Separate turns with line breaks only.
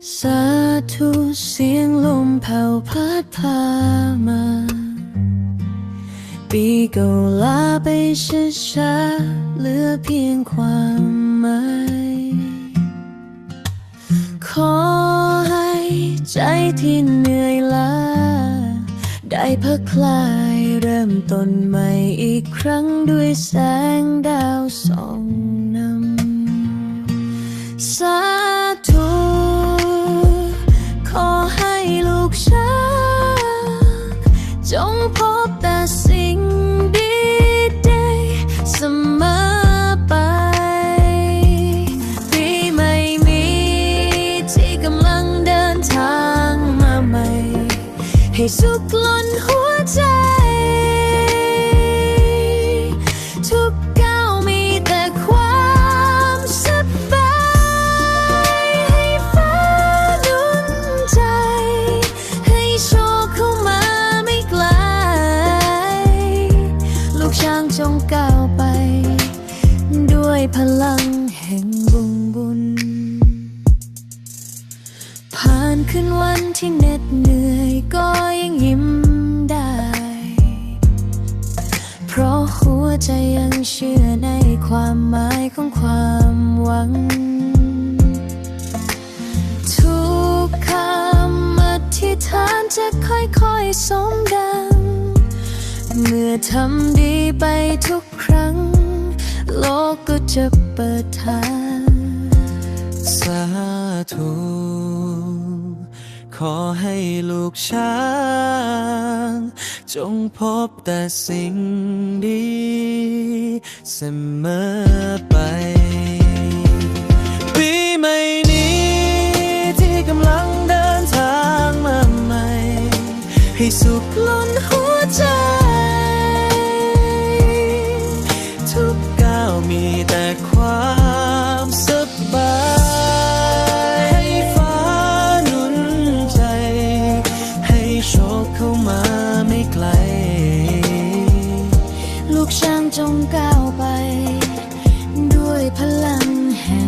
ธุเสียงลมแผ่วพัดพามา ปีเก่าลาไปช้าๆเหลือเพียงความหมายขอให้ใจที่เหนื่อยล้า ได้พักคลายเริ่มต้นใหม่อีกครั้งด้วยแสงดาวส่องนำสา ให้สุขล้นหัวใจ ทุกก้าวมีแต่ความสบายให้ฟ้าหนุนใจ ให้โชคเข้ามาไม่ไกล ลูกช้างจงก้าวไป ด้วยพลังแห่งบุญบุญ ผ่านคืนวันที่เหน็ดเหนื่อยก็ เชื่อในความหมายของความหวัง ทุกคำอธิษฐานจะค่อยๆสมดัง เมื่อทำดีไปทุกครั้ง โลกก็จะเปิดทาง
สาธุขอให้ลูกช้าง จงพบแต่สิ่งดี เสมอไป ปีใหม่นี้ที่กำลังเดินทางมาใหม่ ให้สุขล้นหัวใจ ทุกก้าวมีแต่ความสบายให้ฟ้าหนุนใจให้โชคเข้ามาไม่ไกล
กช่างจงก้าวไป ด้วยพลังแห่ง